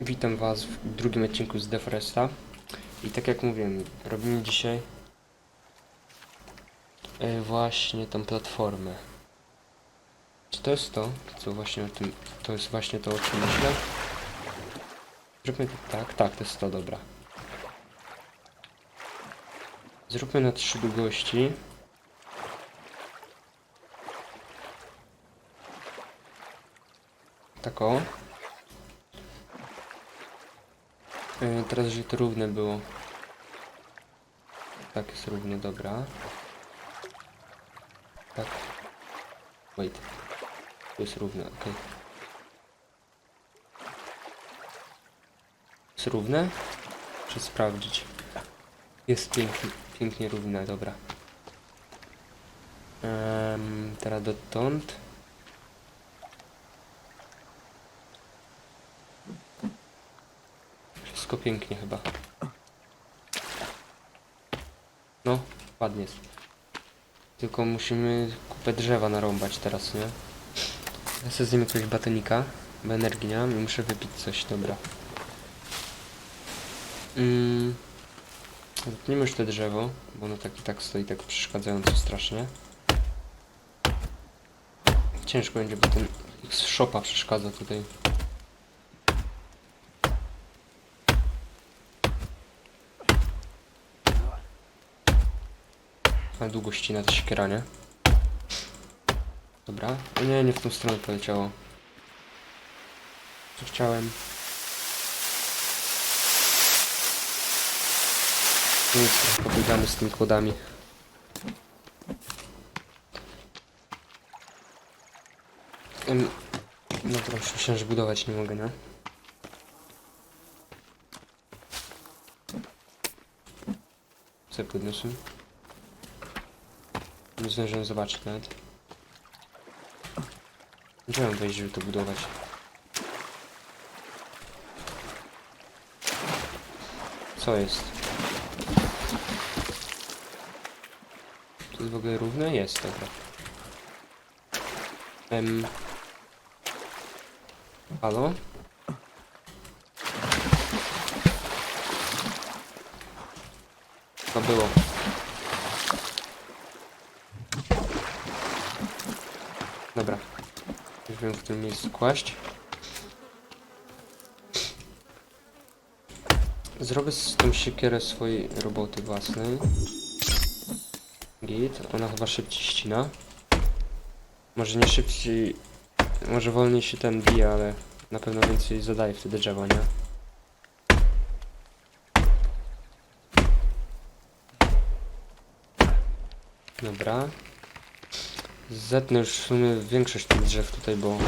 Witam Was w drugim odcinku z Deforesta. I tak jak mówiłem, robimy dzisiaj e, właśnie tą platformę. Czy to jest to, co właśnie o tym, to jest właśnie to, o czym myślę? Zróbmy to tak, tak, to jest to, dobra. Zróbmy na trzy długości. Tak o. E, Teraz, że to równe było. Tak, jest równe, dobra. Tak. Wait. To jest równe, ok. Jest równe? Muszę sprawdzić. Jest pięknie, pięknie równe, dobra. Um, teraz dotąd. Wszystko pięknie chyba. No, ładnie jest. Tylko musimy kupę drzewa narąbać teraz, nie? Ja sobie zjem jakiegoś batonika, bo energii nie mam i muszę wypić coś, dobra. Mm. Zetnijmy już te drzewo, bo ono tak i tak stoi tak przeszkadzająco strasznie. Ciężko będzie, bo ten X shopa przeszkadza tutaj. Na długo ścina ta siekiera? Dobra. O nie, nie w tą stronę poleciało. Co chciałem? Nic, pobiegamy z tymi kłodami. No już myślałem, że budować nie mogę, nie? Co podniosłem? Nie zdążyłem zobaczyć nawet. Gdzie mam wejść, żeby to budować? Co jest? To jest w ogóle równe? Jest, dobra. Em... Halo? To było. Dobra. Już wiem w którym miejscu kłaść. Zrobię z tą siekierę swojej roboty własnej. Git. Ona chyba szybciej ścina. Może nie szybciej... Może wolniej się ten bije, ale na pewno więcej zadaje wtedy drzewa, nie? Dobra. Zetnę już w sumie większość tych drzew tutaj, bo...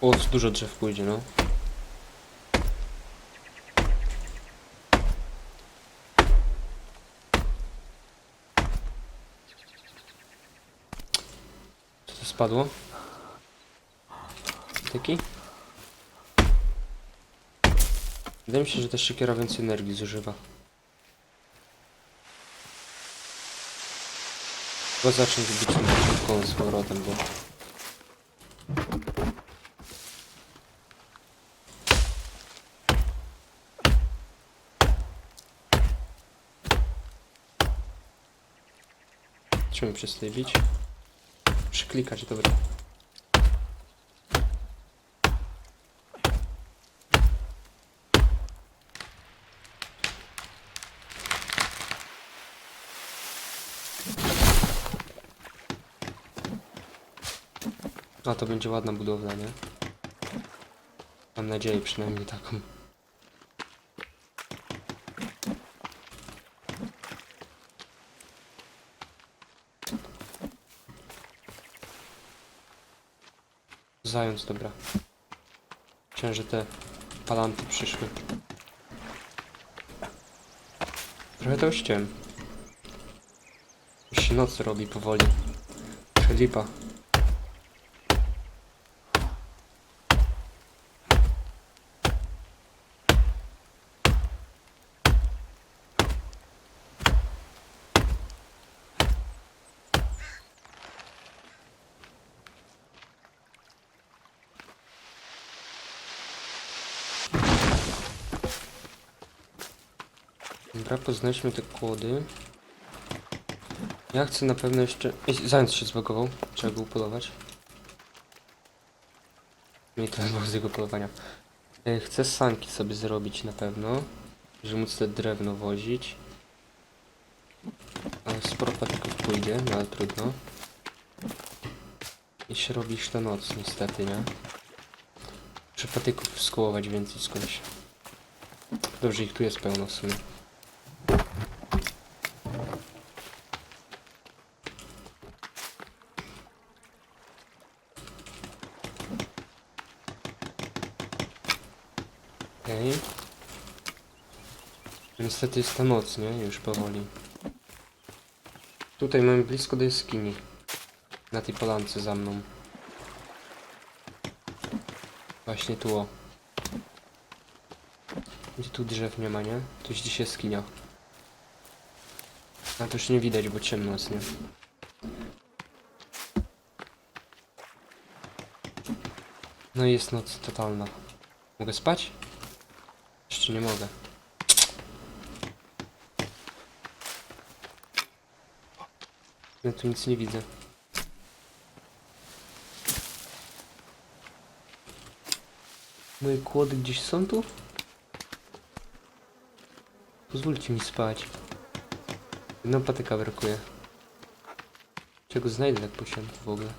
O, dużo drzew pójdzie, no. Co to spadło? Taki? Wydaje mi się, że ta siekiera więcej energii zużywa. Chyba zacznę zrobić tą początkową z powrotem, bo... Czemu przestaje bić? Przyklikać, dobra. A to będzie ładna budowla, nie? Mam nadzieję przynajmniej taką. Zając, dobra. Myślałem, że te palanty przyszły. Trochę to chciałem. Już się noc robi powoli. Lipa. Dobra, te kłody. Ja chcę na pewno jeszcze... Ej, zając się zbagował. Trzeba go upolować. I to chyba z jego polowania. E, Chcę sanki sobie zrobić na pewno. Żeby móc te drewno wozić. Ale sporo patyków pójdzie, no ale trudno. I się robisz to noc niestety, nie? Muszę patyków skołować więcej skądś. Dobrze, ich tu jest pełno w sumie. Okej. Niestety jest ta noc, nie? Już powoli. Tutaj mamy blisko do jaskini. Na tej polance za mną. Właśnie tu o. Gdzie tu drzew nie ma, nie? To gdzieś jaskinia. A to już nie widać, bo ciemno jest, nie? No i jest noc totalna. Mogę spać? Nie mogę. Ja tu nic nie widzę. Moje kłody gdzieś są tu? Pozwólcie mi spać. Jedną patyka brakuje. Czego znajdę tak posiadam w ogóle?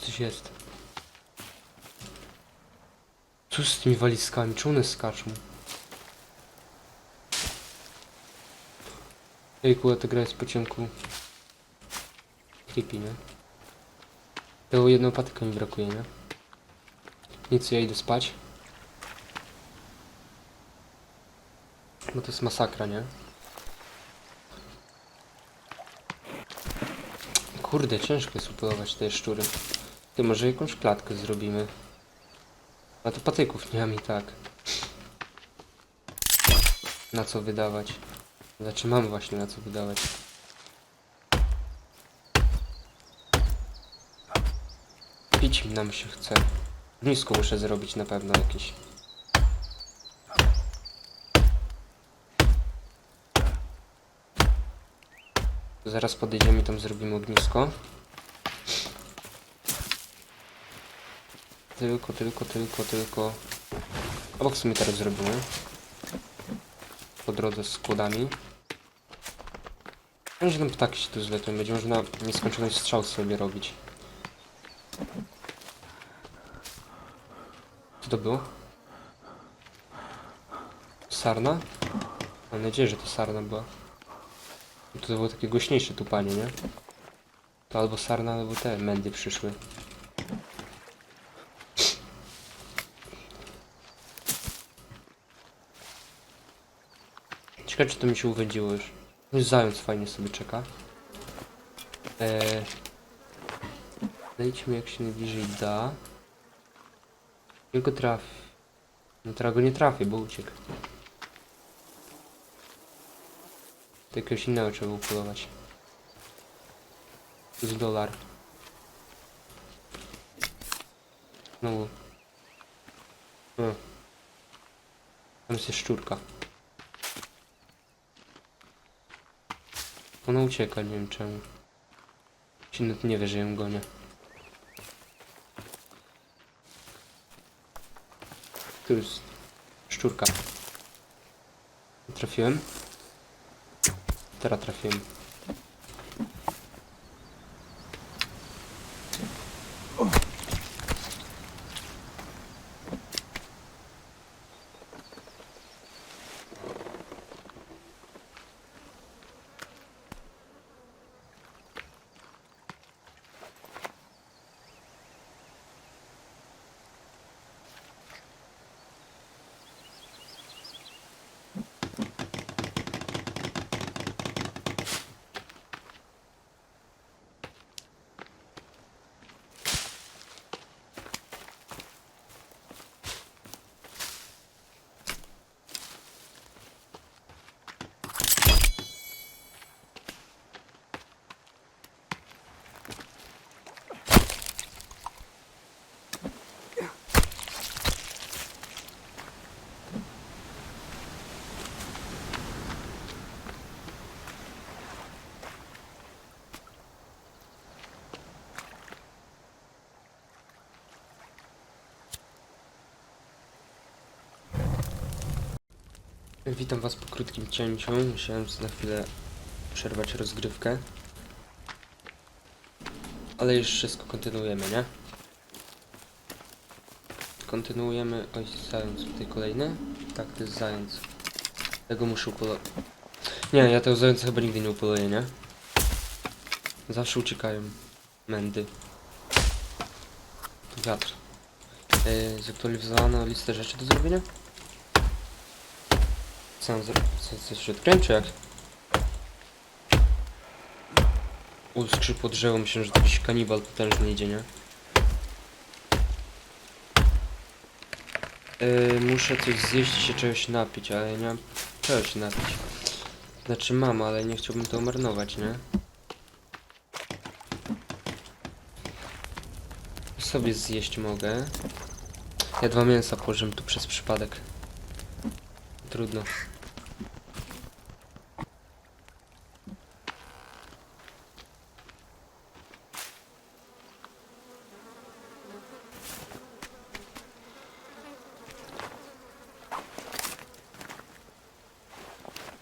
Coś jest. Co z tymi walizkami? Czy one skaczą? Ejku, a ta gra jest po ciemku. Creepy, nie? Tego jedną patykę mi brakuje, nie? Nic, ja idę spać. Bo to jest masakra, nie? Kurde, ciężko jest upolować te szczury. Ty, może jakąś klatkę zrobimy. A to patyków nie mam i tak. Na co wydawać? Znaczy mam właśnie na co wydawać. Pić nam się chce. Nisko muszę zrobić na pewno jakieś. Zaraz podejdziemy i tam zrobimy ognisko. Tylko, tylko, tylko, tylko. Albo w sumie teraz zrobimy. Po drodze z składami. Może tam ptaki się tu zlepią, będzie można nieskończoność strzał sobie robić. Co to było? Sarna? Mam nadzieję, że to sarna była. To było takie głośniejsze tupanie, nie? To albo sarna, albo te mędy przyszły. Ciekawe, czy to mi się uwędziło już. No zając fajnie sobie czeka. Eee... Zejdźmy jak się najbliżej da. Go trafi? No teraz go nie trafię, bo uciekł. To jakiegoś innego trzeba upolować. Jest dolar. Znowu. Hmm. Tam jest szczurka. Ona ucieka, nie wiem czemu. Się nawet nie wie, że ją gonię. Tu jest szczurka. Trafiłem. Teraz trafiłem. Witam was po krótkim cięciu. Musiałem na chwilę przerwać rozgrywkę. Ale już wszystko kontynuujemy, nie? Kontynuujemy. Oj, zając tutaj kolejny. Tak, to jest zając. Tego muszę upolować. Nie, ja tego zająca chyba nigdy nie upoluję, nie? Zawsze uciekają. Mędy. Wiatr. Yy, zaktualizowano listę rzeczy do zrobienia? Co, coś czy jak? U, skrzypło drzewo, myślę, że to jakiś kanibal potężny idzie, nie? Yy, muszę coś zjeść i się czegoś napić, ale nie mam czego się napić. Znaczy mam, ale nie chciałbym to marnować, nie? Sobie zjeść mogę. Ja dwa mięsa położyłem tu przez przypadek. Trudno.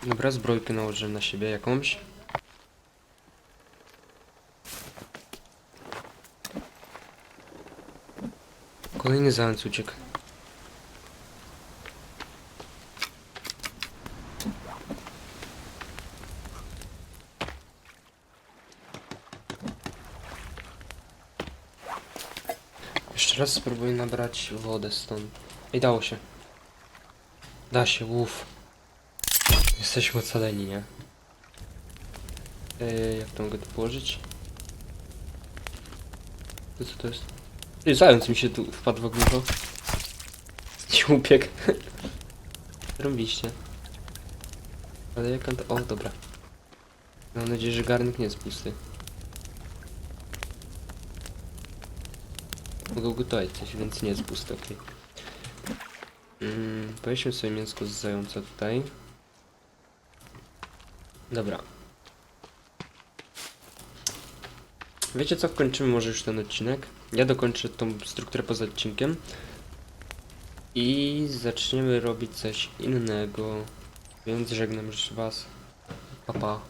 Dobra, zbrojkę nałożę na siebie jakąś. Kolejny zając uciekł. Jeszcze raz spróbuję nabrać wodę stąd. I dało się. Da się, uff. Jesteśmy ocaleni, nie? Yy, jak to mogę tu położyć? To co to jest? Ty, zając mi się tu wpadł w ogniwo. Się upiekł. Rąbiście. Ale jak on to... O, dobra. Mam nadzieję, że garnek nie jest pusty. Mogę gotować coś, więc nie jest pusty, okej. Mm, powiedzmy sobie mięsko z zająca tutaj. Dobra. Wiecie co, kończymy może już ten odcinek. Ja dokończę tą strukturę poza odcinkiem. I zaczniemy robić coś innego. Więc żegnam już was. Pa pa.